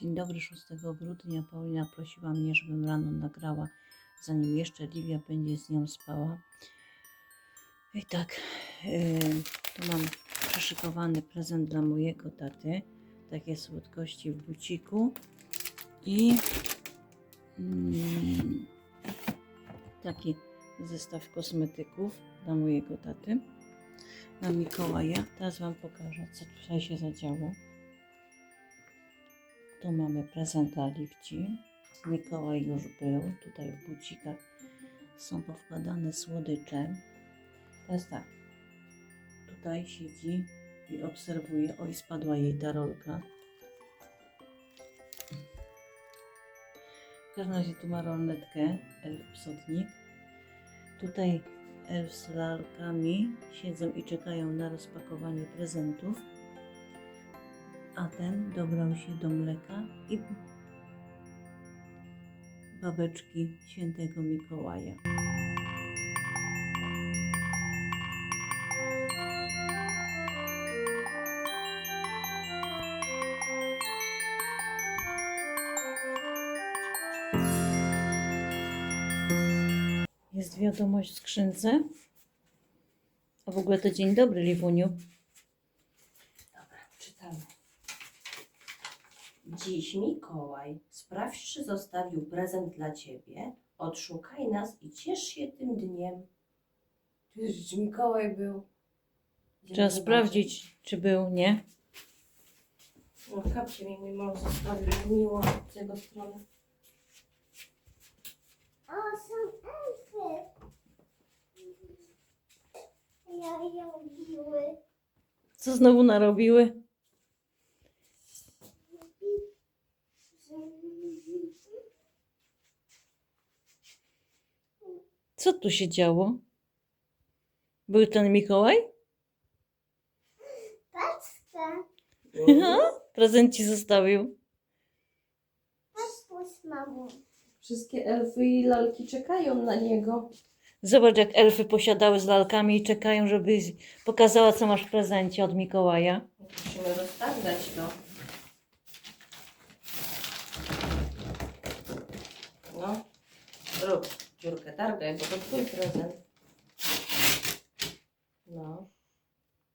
Dzień dobry, 6 grudnia. Paulina prosiła mnie, żebym rano nagrała, zanim jeszcze Livia będzie z nią spała. I tak, yy, tu mam przyszykowany prezent dla mojego taty. Takie słodkości w buciku. I mm, taki zestaw kosmetyków dla mojego taty. Na Mikołaja. Teraz Wam pokażę, co tutaj się zadziało. Tu mamy prezent dla Liwci. Mikołaj już był. Tutaj w bucikach są powkładane słodycze. Teraz tak. Tutaj siedzi i obserwuje. Oj, spadła jej ta rolka. W każdym razie tu ma rolnetkę elf psotnik. Tutaj elf z lalkami siedzą i czekają na rozpakowanie prezentów a ten dobrał się do mleka i babeczki świętego Mikołaja. Jest wiadomość w skrzynce. A w ogóle to dzień dobry, Liwuniu. Dobra, czytamy. Dziś Mikołaj, sprawdź, czy zostawił prezent dla ciebie. Odszukaj nas i ciesz się tym dniem. Czyż Mikołaj był? Idziemy Trzeba zobaczyć. sprawdzić, czy był, nie? No, kapcie mi mój mąż zostawił miło z jego strony. O, są elfy. Ja je lubiły. Co znowu narobiły? Co tu się działo? Był ten Mikołaj? Paczkę. Prezent ci zostawił. Paczkę z mamą. Wszystkie elfy i lalki czekają na niego. Zobacz, jak elfy posiadały z lalkami i czekają, żeby pokazała, co masz w prezencie od Mikołaja. Musimy rozstawiać to. No, rób dziurkę, targaj, bo to twój prezent. No,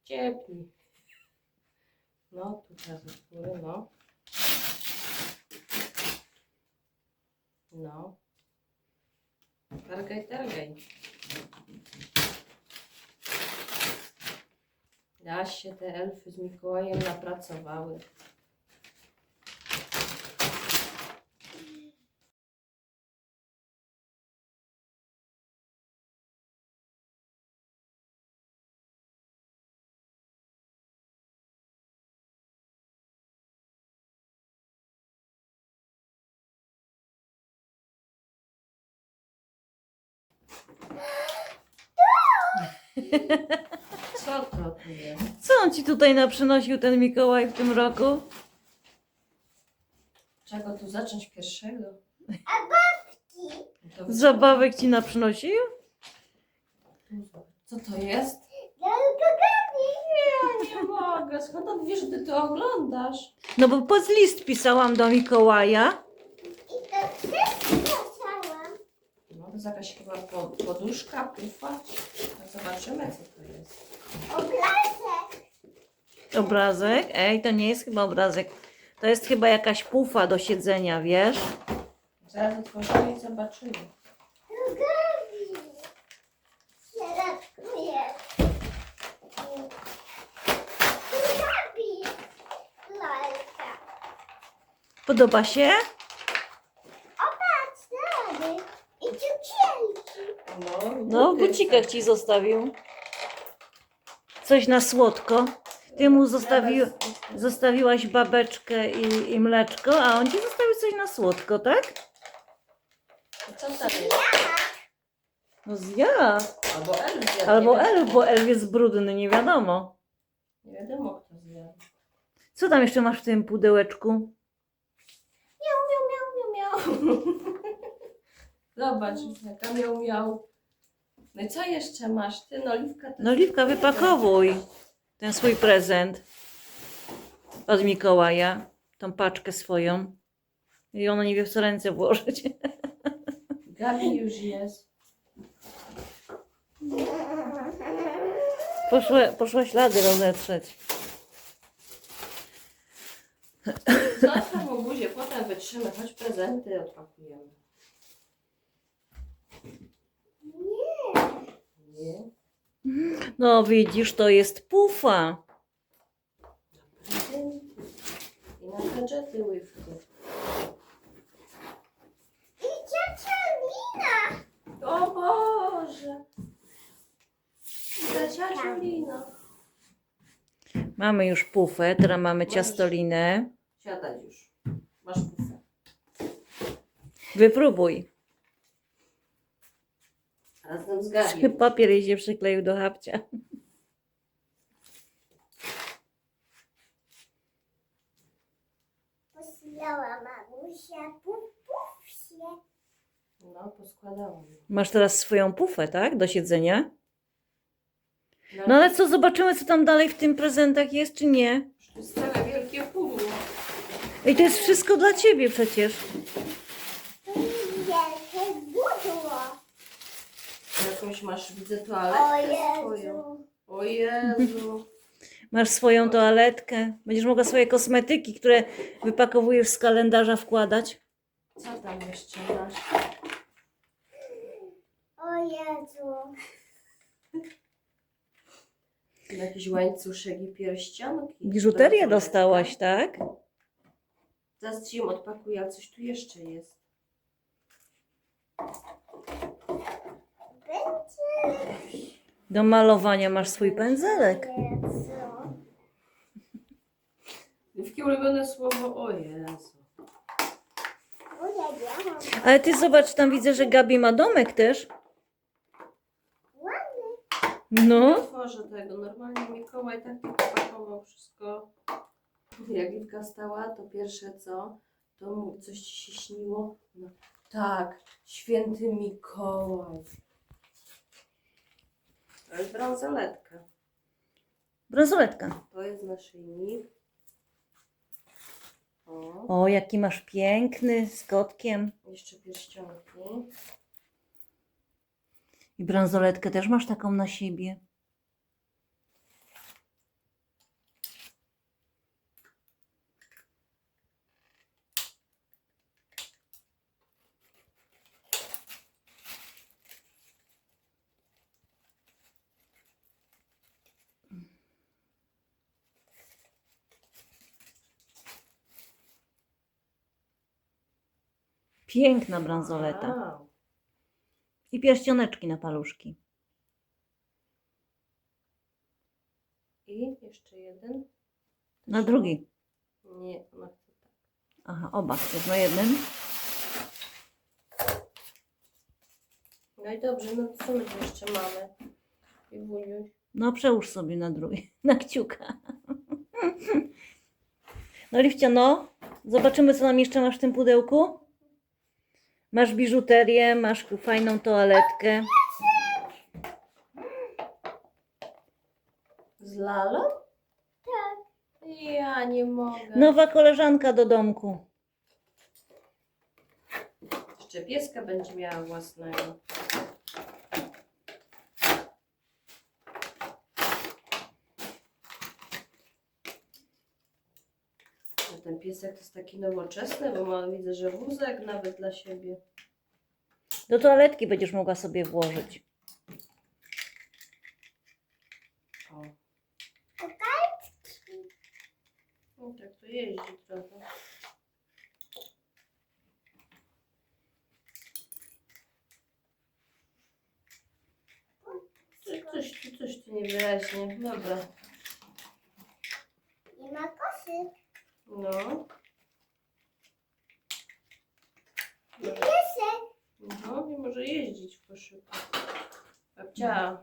ciepli. No, tu teraz od no. No. Targaj, targaj. Aż się te elfy z Mikołajem napracowały. Co to tu jest? Co on ci tutaj naprzynosił, ten Mikołaj, w tym roku? Czego tu zacząć pierwszego? To Zabawek ci naprzynosił? Co to jest? Ja nie mogę. Skąd on wie, że ty to oglądasz? No bo pod list pisałam do Mikołaja. I to wszystko jest jakaś chyba po, poduszka, pufa. No, zobaczymy, co to jest. Obrazek. Obrazek? Ej, to nie jest chyba obrazek. To jest chyba jakaś pufa do siedzenia, wiesz? Zaraz otworzymy i zobaczymy. Środku jest. Gabi. Lalka. Podoba się? Opatrz, Gabi. I cukierki. No, w bucikach ci zostawił. Coś na słodko. Ty mu zostawi, zostawiłaś babeczkę i, i mleczko, a on ci zostawił coś na słodko, tak? Co tam jest? No zja. Albo zjadł. Albo nie bo elf jest brudny, nie wiadomo. Nie wiadomo, kto zjadł. Co tam jeszcze masz w tym pudełeczku? Miał, miał, miał, miał, miał. Zobacz, jaka miał, miał. No i co jeszcze masz? Ty, no Oliwka to... No Liwka, wypakowuj ten swój prezent od Mikołaja, tą paczkę swoją. I ona nie wie w co ręce włożyć. Gabi już jest. Poszła, poszła ślady rozetrzeć. Zostaw buzię, potem wytrzymy. Choć prezenty odpakujemy. Nie. Nie? No widzisz, to jest pufa. I na gadżety ływki. I ciocia Lina. O Boże! Za Lina. Mamy już pufę, teraz mamy ciastolinę. Siadaj już. Masz pufę. Wypróbuj. Razem z Gabi. Papier jej się przykleił do chapcia. Posłała mamusia pupufsie. No, poskładałam. Masz teraz swoją pufę, tak? Do siedzenia. No ale co, zobaczymy, co tam dalej w tym prezentach jest, czy nie? To jest całe wielkie pudło. I to jest wszystko dla ciebie przecież. To jest wielkie budło. Jakąś masz, widzę, O toaletkę swoją. Jezu. O Jezu. Masz swoją toaletkę. Będziesz mogła swoje kosmetyki, które wypakowujesz z kalendarza wkładać. Co tam jeszcze masz? O Jezu. Jakiś łańcuszek i pierścionki. Biżuterię dostałaś, tak? Zaraz ci ją odpakuję, ale coś tu jeszcze jest. Do malowania masz swój pędzelek. Wielkie ulubione słowo, o Jezu. Ale ty zobacz, tam widzę, że Gabi ma domek też. No. otworzę tego. Normalnie Mikołaj tak pakował wszystko. Jak Liwka stała, to pierwsze co, to mu coś ci się śniło. No, tak, święty Mikołaj. To jest bransoletka. Bransoletka. To jest naszyjnik. O, O, jaki masz piękny, z kotkiem. jeszcze pierścionki. I bransoletkę też masz taką na siebie. Piękna bransoleta. Wow. I pierścioneczki na paluszki. I jeszcze jeden. Na drugi. Nie, chce tak. Aha, oba. Jest na jednym. No i dobrze, no to co my tu jeszcze mamy? I wujuś. No przełóż sobie na drugi, na kciuka. No Liwcia, no. Zobaczymy, co nam jeszcze masz w tym pudełku. Masz biżuterię, masz tu fajną toaletkę. Z lalą? Tak. Ja nie mogę. Nowa koleżanka do domku. Jeszcze pieska będzie miała własnego. A Ten piesek to jest taki nowoczesny, bo ma, widzę, że wózek nawet dla siebie. Do toaletki będziesz mogła sobie włożyć. O. No tak to jeździ trochę. Coś, coś, tu- niewyraźnie. Dobra. Nie ma kosy. No. Piesek. no, nie może jeździć w koszyku. Babcia.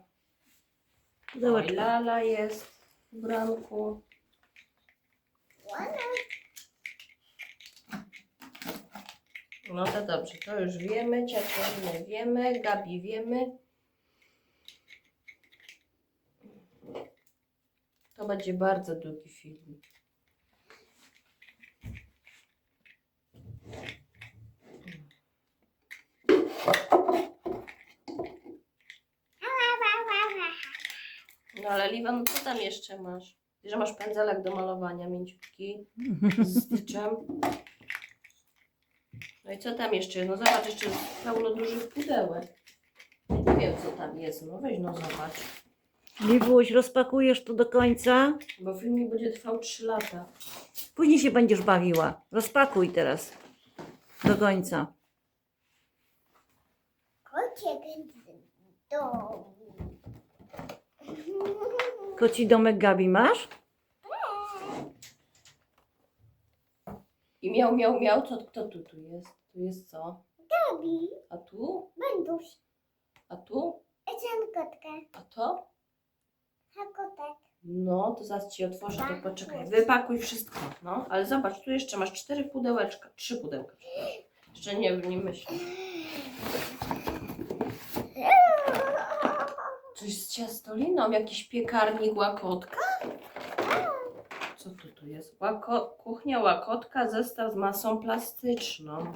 Oj, Zobacz. Lala jest w bramku. Ładna. No to dobrze, to już wiemy, ciacioriny wiemy, Gabi wiemy. To będzie bardzo długi film. No ale Liwa, no co tam jeszcze masz? Że masz pędzelek do malowania mięciutki z styczem. No i co tam jeszcze? No zobacz, jeszcze jest pełno dużych pudełek. Nie wiem co tam jest, no weź no zobacz. Liwuś, rozpakujesz to do końca. Bo filmik będzie trwał 3 lata. Później się będziesz bawiła. Rozpakuj teraz. Do końca. Kociek do domu. Koci domek Gabi masz? I miał, miał, miał, co, kto tu, tu jest? Tu jest co? Gabi. A tu? Będuś. A tu? Ecen kotkę. A to? A kotek. No, to zaraz Ci otworzę, to poczekaj. Wypakuj wszystko, no. Ale zobacz, tu jeszcze masz cztery pudełeczka, trzy pudełka. Jeszcze nie, nie myślę. Coś z ciastoliną, jakiś piekarnik łakotka? Co tu tu jest? Łako, kuchnia łakotka, zestaw z masą plastyczną.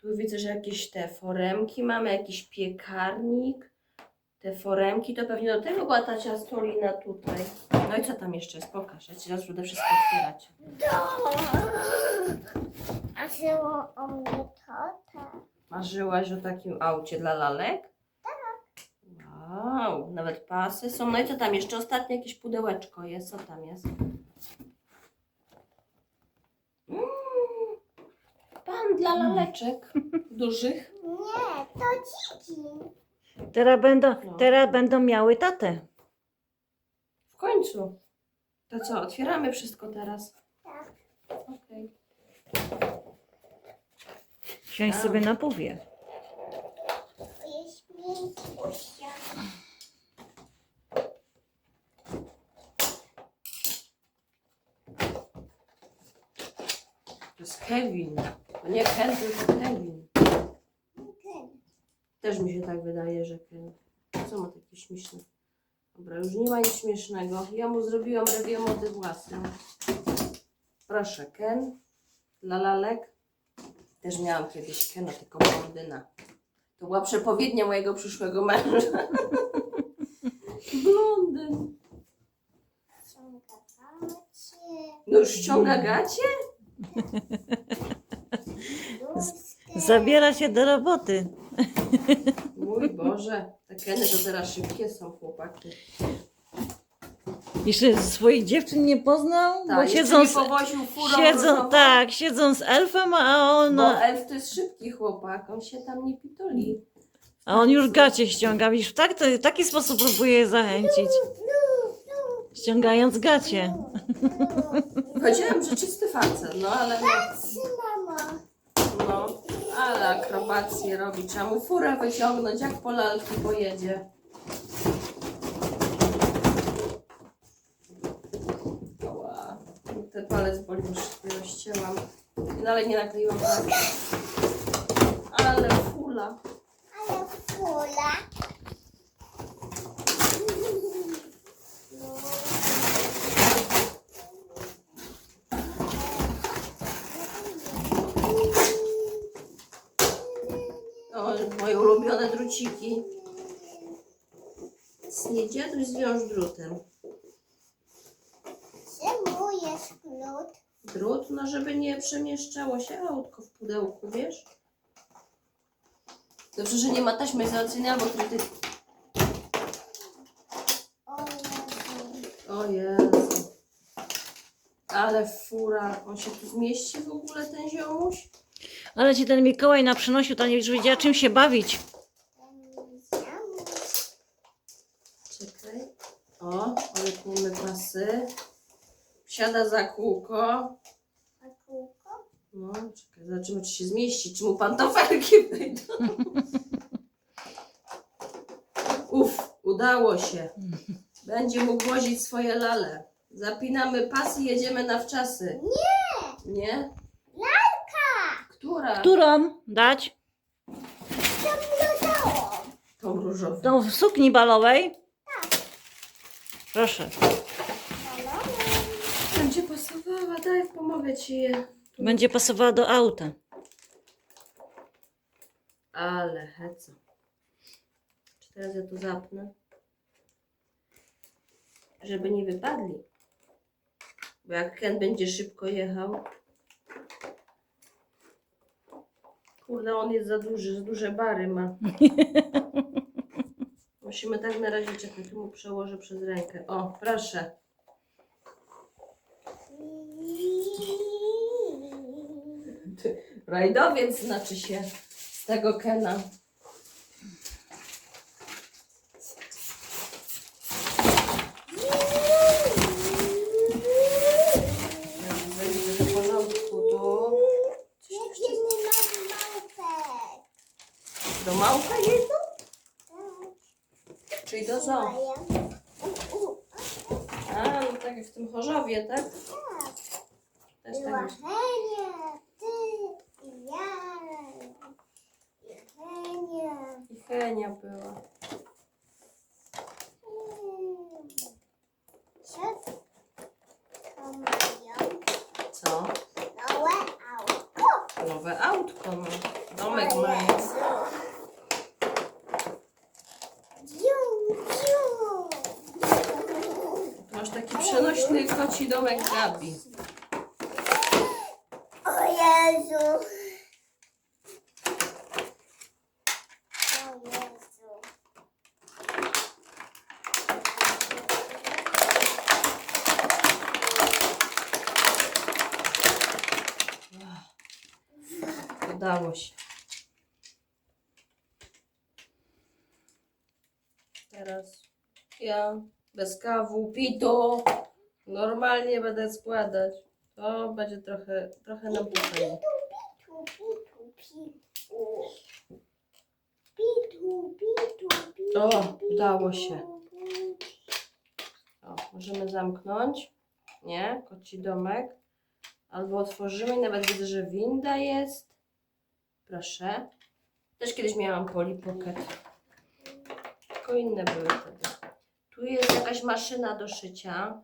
Tu widzę, że jakieś te foremki mamy, jakiś piekarnik. Te foremki, to pewnie do tego była ta ciastolina tutaj. No i co tam jeszcze jest? Pokaż, ja Ci teraz będę wszystko otwierać. A było o mnie tata. Marzyłaś o takim aucie dla lalek? Wow, nawet pasy są. No i co tam jeszcze? Ostatnie jakieś pudełeczko jest. Co tam jest? Mm, pan dla laleczek dużych. Nie, to dziki. Teraz będą, No. teraz będą miały tatę. W końcu. To co, otwieramy wszystko teraz? Tak. Okej. Siądź Tak. sobie na pówie. To jest. To jest Kevin. To nie Ken, tylko Kevin. Też mi się tak wydaje, że Ken. Co ma takie śmieszne? Dobra, już nie ma nic śmiesznego. Ja mu zrobiłam rewiomody własne. Proszę, Ken. Dla lalek. Też miałam kiedyś Kena, tylko blondyna. To była przepowiednia mojego przyszłego męża. Blondyn. No już ściąga gacie? Zabiera się do roboty. Mój Boże. Te Keny to teraz szybkie są chłopaki. Jeszcze swoich dziewczyn nie poznał, Tak, bo jeszcze siedzą z, powoził furą siedzą, różową. tak, siedzą z elfem, a on, Bo elf to jest szybki chłopak, on się tam nie pitoli. a on już gacie ściąga. Widzisz, tak, to, w taki sposób próbuje je zachęcić. Ściągając gacie. Powiedziałem, że czysty facet, no ale no, Patrzy, mama. no, ale akrobacje robi. Trzeba mu furę wyciągnąć, jak po lalki pojedzie. Ała, ten palec boli, już sobie rozcięłam. I dalej nie nakleiłam tak. Ale fula. Ale fula. ulubione druciki. Nie dziaduś zwiąż drutem. Czemu jest klucz? Drut, no żeby nie przemieszczało się autko w pudełku, wiesz? Dobrze, że nie ma taśmy izolacyjnej albo kryty. O Jezu. O Jezu. Ale fura. On się tu zmieści w ogóle, ten ziomuś? Ale ci ten Mikołaj na przynosił, to nie już wiedziała czym się bawić. Czekaj. O, ale tłumy pasy. Siada za kółko? No, czekaj, zobaczymy, czy się zmieści, czy mu pantofelki wejdą. Uf, udało się. Będzie mógł wozić swoje lale. Zapinamy pasy, jedziemy na wczasy. Nie! Nie? Która? Którą dać? Tą różową. Tą w sukni balowej? Proszę. Będzie pasowała, daj, pomogę ci je. Będzie pasowała do auta. Ale heca. Czy teraz ja tu zapnę? Żeby nie wypadli. Bo jak Ken będzie szybko jechał. Kurde, on jest za duży, za duże bary ma. Musimy tak na razie czekać, tu mu przełożę przez rękę. O, proszę. Rajdowiec znaczy się z tego Kena. Będzie w porządku tu. Jedziemy na małpę. Do małpa jedno? Tak. Czyli do zoo. U, u, A, no tak jak w tym Chorzowie, tak? tak. Też Była tak. Henia, ty i ja. I Henia była. Co? Nowe autko, no. Domek mają. Masz taki przenośny koci domek Gabi. O Jezu. O Jezu. Się. Teraz ja bez kawu, pitu. Normalnie będę składać. To będzie trochę, trochę nam potrzebne. Pitu, pitu, pitu. Pitu, pitu, pitu. O, udało pitu, się. pitu. O, możemy zamknąć. Nie? Koci domek. Albo otworzymy. Nawet widzę, że winda jest. Proszę. Też kiedyś miałam Poli Pocket. Tylko inne były wtedy. Tu jest jakaś maszyna do szycia.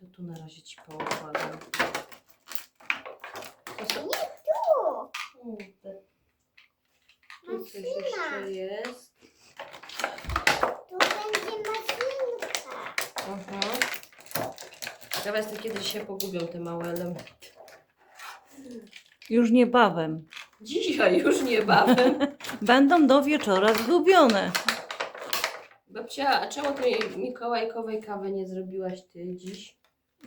To tu na razie Ci poukładam. To są... Tu. Kurde. Tu coś jeszcze jest. Tu będzie maszynka. Mhm. Ciekawe jestem, kiedy się pogubią te małe elementy. Już niebawem. Dzisiaj już niebawem. Będą do wieczora zgubione. Babcia, a czemu tej mikołajkowej kawy nie zrobiłaś ty dziś?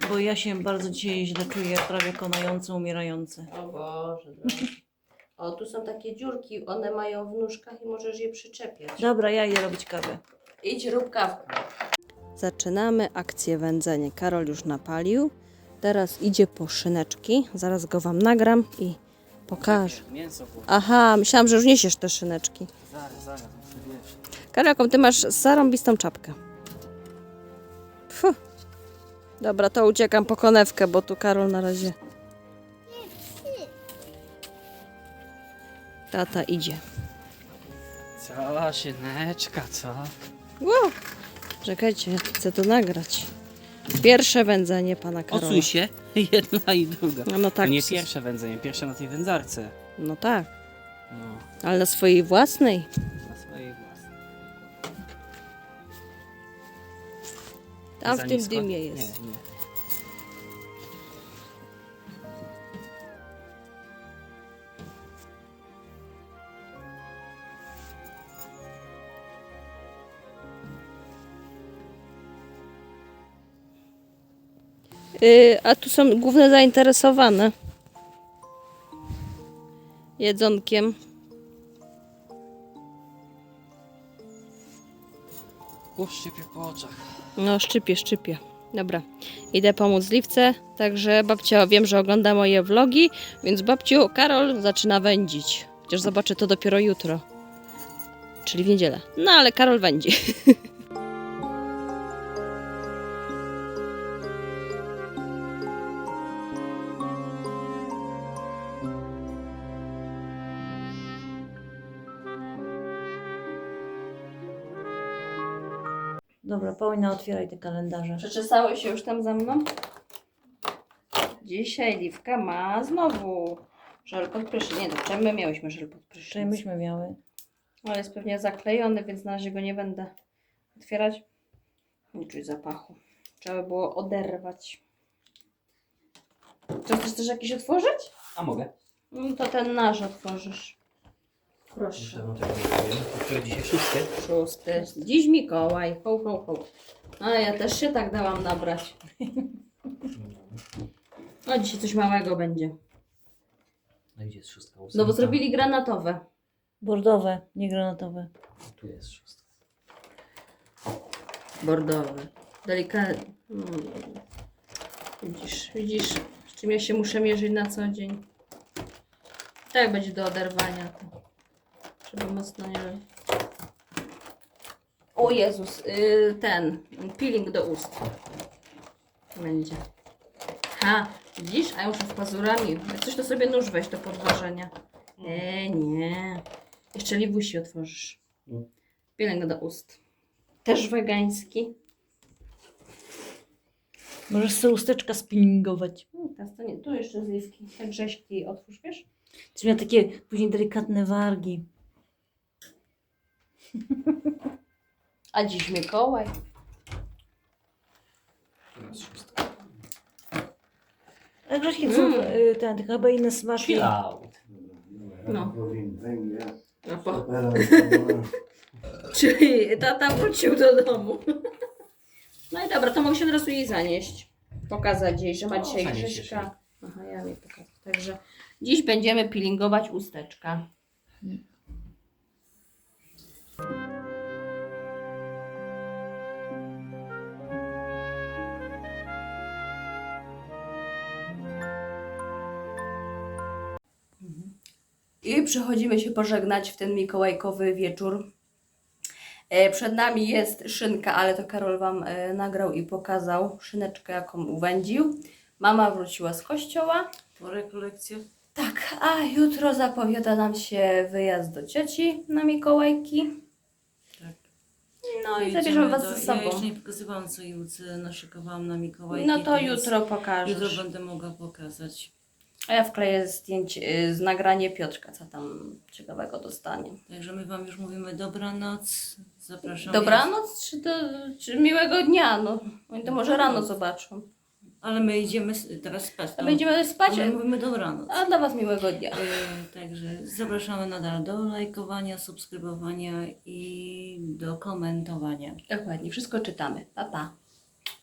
Bo ja się bardzo dzisiaj źle czuję, prawie konający, umierający. O Boże drogi. O, tu są takie dziurki, one mają w nóżkach i możesz je przyczepiać. Dobra, ja idę robić kawę. Idź, rób kawkę. Zaczynamy akcję wędzenie. Karol już napalił. Teraz idzie po szyneczki. Zaraz go Wam nagram i pokażę. Mięso było. Aha, myślałam, że już niesiesz te szyneczki. Zaraz, zaraz, muszę wiesz. Karol, jaką Ty masz zarąbistą czapkę. Fuh. Dobra, to uciekam po konewkę, bo tu Karol na razie... Tata idzie. Co, szyneczka, co? Wow. Czekajcie, chcę to nagrać. Pierwsze wędzenie pana Karola. Odsuń się, jedna i druga. No, no tak. to nie pierwsze wędzenie, pierwsze na tej wędzarce. No tak. No, Ale na swojej własnej. na swojej własnej. Tam Za w tym nisko? dymie jest. Nie, nie. Y, a tu są główne zainteresowane jedzonkiem. Uż szczypie po oczach. No, szczypie, szczypie. Dobra, idę pomóc Liwce, także babcia wiem, że ogląda moje vlogi, więc babciu, Karol zaczyna wędzić. Chociaż zobaczę to dopiero jutro, czyli w niedzielę. No, ale Karol wędzi. Dobra, Paulina, otwieraj te kalendarze. Przeczesałeś się już tam za mną? Dzisiaj Liwka ma znowu żel pod prysznic. Nie, to wczoraj my miałyśmy żel pod prysznic. Myśmy miały. Ale jest pewnie zaklejony, więc na razie go nie będę otwierać. Nie czuć zapachu. Trzeba by było oderwać. Co, chcesz też jakiś otworzyć? A mogę? No to ten nasz otworzysz. Proszę. Tego nie. To dzisiaj szósty. Szósty. Dziś Mikołaj. Ho, ho, ho. A ja też się tak dałam nabrać. No dzisiaj coś małego będzie. No gdzie jest szóstka? No bo Ósemka. zrobili granatowe. Bordowe, nie granatowe. Tu jest szóstka. Bordowy. Delikatny. Mm. Widzisz, widzisz, z czym ja się muszę mierzyć na co dzień. Tak będzie do oderwania. To. Żeby mocno nie... O Jezus, yy, ten, peeling do ust. Będzie. Ha, widzisz? A ja muszę z pazurami. Jak coś to sobie nóż weź do podważenia. E, nie. Jeszcze libusi otworzysz. Mm. Peeling do ust. Też wegański. Możesz sobie usteczka spinningować. Teraz to nie, tu jeszcze zliwki. Te grześki otwórz, wiesz? Ty miał takie później delikatne wargi. A dziś Mikołaj. Jest szóstka. A Grześki, Mm. co y, ten, tylko chyba inne smaki. Chill out. No. No po. Teraz Czyli tata wrócił do domu. No i dobra, to mogę się od razu jej zanieść. Pokazać jej, że ma No, dzisiaj Grześka. Aha, ja jej pokażę. Także dziś będziemy peelingować usteczka. I przechodzimy się pożegnać w ten mikołajkowy wieczór. E, Przed nami jest szynka, ale to Karol Wam e, nagrał i pokazał szyneczkę, jaką uwędził. Mama wróciła z kościoła. Po rekolekcjach. Tak, a jutro zapowiada nam się wyjazd do cioci na Mikołajki. No i zabierzemy Was do- ze Ja sobą. jeszcze nie pokazywałam, co Julce naszykowałam na Mikołajki. No to jutro pokażesz. Jutro będę mogła pokazać. A ja wkleję zdjęcie, y, z nagranie Piotrka, co tam ciekawego dostanie. Także my Wam już mówimy dobranoc. Zapraszamy. Dobranoc czy, to, czy miłego dnia? No, oni to może rano zobaczą. Ale my idziemy s- teraz spać. To- będziemy spać, a my mówimy dobranoc. a dla Was miłego dnia. E, Także zapraszamy nadal do lajkowania, subskrybowania i do komentowania. Dokładnie, wszystko czytamy. Pa, pa.